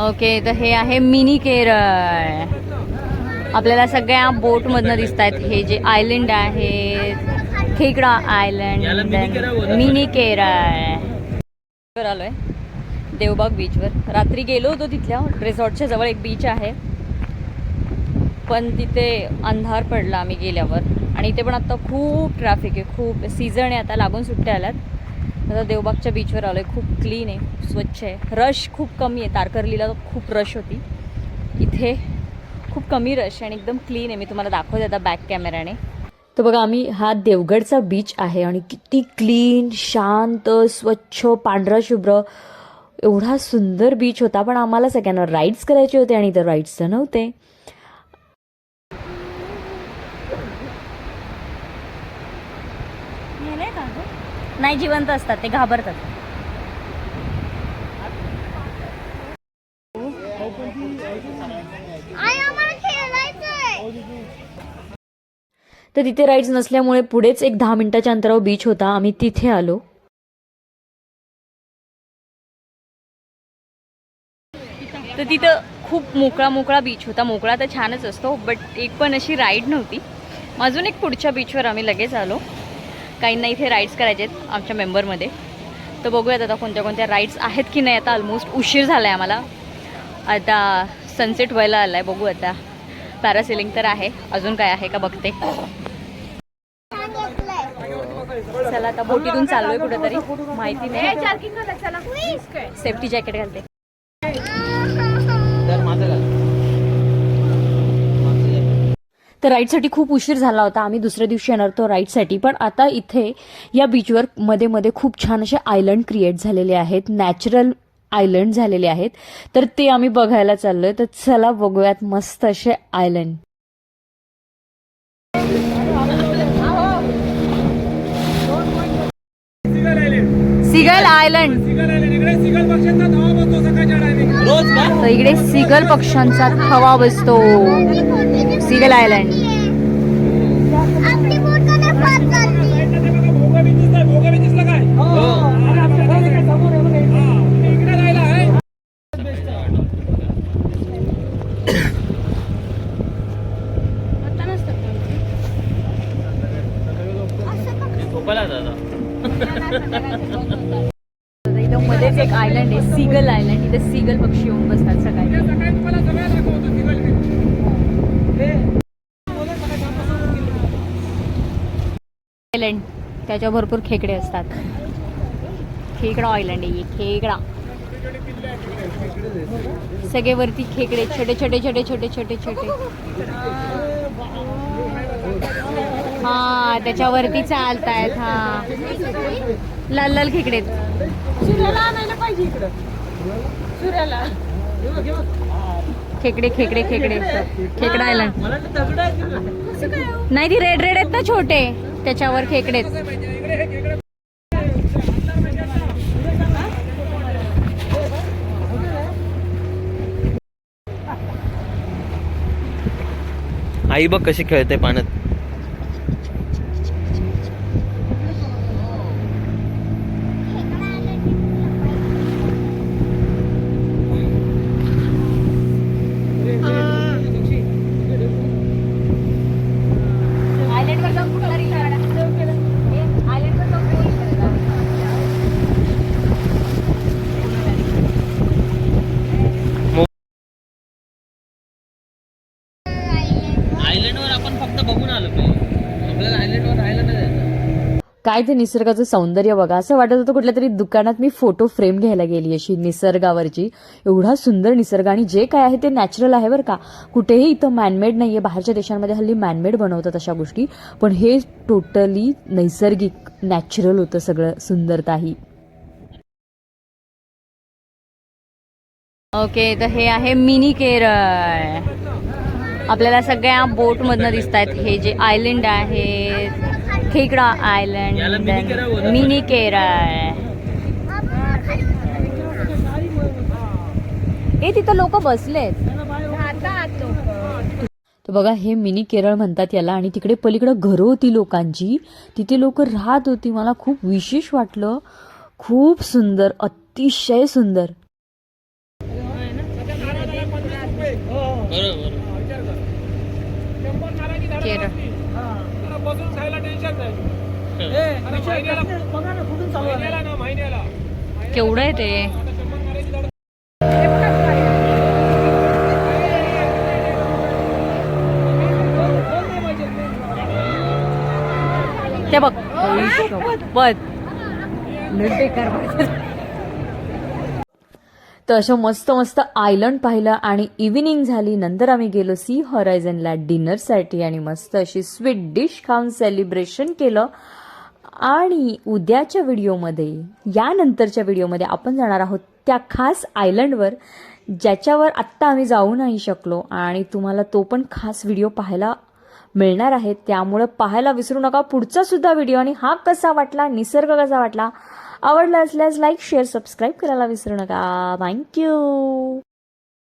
Okay तर हे आहे मिनी केरळ. आपल्याला सगळ्या बोटमधनं दिसत आहेत हे जे आयलंड आहे खेकडा याला आयलंड. मिनी केरळ. आलोय. देवबाग बीचवर रात्री गेलो होतो तिथल्या रिसॉर्टच्या जवळ एक बीच आहे. पण तिथे अंधार पडला आम्ही गेल्यावर. आणि इथे पण आता खूप ट्रॅफिक आहे खूप. सीझन आहे आता लागून सुट्ट्या आल्यात. आता देवबागच्या बीचवर आलो आहे खूप क्लीन आहे खूप स्वच्छ आहे. रश खूप कमी आहे. तारकर्लीला खूप रश होती. इथे खूप कमी रश आणि एकदम क्लीन आहे. मी तुम्हाला दाखवते आता बॅक कॅमेऱ्याने तर बघा आम्ही हा देवगडचा बीच आहे आणि किती क्लीन शांत स्वच्छ पांढरा शुभ्र. एवढा सुंदर बीच होता पण आम्हाला सगळ्यांना राईड्स करायचे होते आणि तर राईड्स तर नव्हते. नाही जिवंत असतात ते घाबरतात. तर तिथे राईड्स नसल्यामुळे पुढेच एक दहा मिनिटाच्या अंतरावर बीच होता. आम्ही तिथे आलो. तर तिथं खूप मोकळा मोकळा बीच होता. मोकळा तर छानच असतो बट एक पण अशी राईड नव्हती. अजून एक पुढच्या बीचवर आम्ही लगेच आलो. काहींना इथे राईड्स करायचे आहेत आमच्या मेंबरमध्ये तर बघूयात आता कोणत्या कोणत्या राईड्स आहेत की नाही. आता ऑलमोस्ट उशीर झाला आहे आम्हाला. आता सनसेट व्हायला आला आहे बघू आता. पॅरासेलिंग तर आहे. अजून काय आहे का बघते. चला आता बोटीतून चाललोय कुठेतरी. माहिती नाही. सेफ्टी जॅकेट घालते. तर राईडसाठी खूप उशीर झाला होता. आम्ही दुसऱ्या दिवशी येणार होतो राईडसाठी पण आता इथे या बीचवर मध्ये मध्ये खूप छान असे आयलंड क्रिएट झालेले आहेत. नॅचरल आयलंड झालेले आहेत. तर ते आम्ही बघायला चाललोय. तर चला बघूयात मस्त असे आयलंड सिगल आयलंड रोज का तर इकडे सिगल पक्ष्यांचा थवा बसतो. सिगल आयलंड दादा इथं मध्येच एक आयलंड आहे सिगल आयलंड इथे सिगल पक्षी येऊन बसतात सकाळी. आयलंड. त्याच्या भरपूर खेकडे असतात. खेकडा आयलंड आहे खेकडा. सगळे वरती खेकडे छोटे छोटे छोटे छोटे छोटे छोटे. हा त्याच्यावरती चालतायत हा. लाल लाल खेकडे खेकडे खेकडे खेकडे खेकडा आयलंड. नाही ती रेड रेड आहेत ना छोटे त्याच्यावर खेकडे. आई बघ कशी खेळते पाण्यात आयलंडवर जाऊन कुठला रील काढा. हे, आयलंडवर जाऊन पोरी करायला. आयलंडवर आपण फक्त बघून आलो पाहिजे आपल्याला आयलंडवर राहायला नाही जायचं काय ते निसर्गाचं सौंदर्य बघा. असं वाटत होतं कुठल्या तरी दुकानात मी फोटो फ्रेम घ्यायला गेली अशी निसर्गावरची. एवढा सुंदर निसर्ग आणि जे काय आहे ते नॅचरल आहे बरं का. कुठेही इथं मॅनमेड नाहीये. बाहेरच्या देशांमध्ये हल्ली मॅनमेड बनवतात अशा गोष्टी. पण हे टोटली नैसर्गिक नॅचरल होतं सगळं सुंदरता ही ओके तर हे आहे मिनी केरळ. आपल्याला सगळ्या बोटमधनं दिसत आहेत हे जे आयलंड आहे खेकडा याला आयलंड. मिनी केरळ ए तिथं लोक बसलेत. तर बघा हे मिनी केरळ म्हणतात याला. आणि तिकडे पलीकडं घरं होती लोकांची. तिथे लोक राहत होती. मला खूप विशेष वाटलं. खूप सुंदर अतिशय सुंदर. केरळ. बसून खायला टेन्शन नाही. महिन्याला महिन्याला ना महिन्याला. केवढं आहे ते? ते बघ. शपथ तर अशा मस्त मस्त आयलंड पाहिलं आणि इव्हिनिंग झाली. नंतर आम्ही गेलो सी हॉरायझनला डिनरसाठी आणि मस्त अशी स्वीट डिश खाऊन सेलिब्रेशन केलं. आणि उद्याच्या व्हिडिओमध्ये यानंतरच्या व्हिडिओमध्ये आपण जाणार आहोत त्या खास आयलंडवर ज्याच्यावर आत्ता आम्ही जाऊ नाही शकलो आणि तुम्हाला तो पण खास व्हिडिओ पाहायला मिळणार आहे. त्यामुळं पाहायला विसरू नका. पुढचा सुद्धा व्हिडिओ आणि हा कसा वाटला निसर्ग कसा वाटला आवडला असल्यास लाईक शेअर सबस्क्राईब करायला विसरू नका. थँक्यू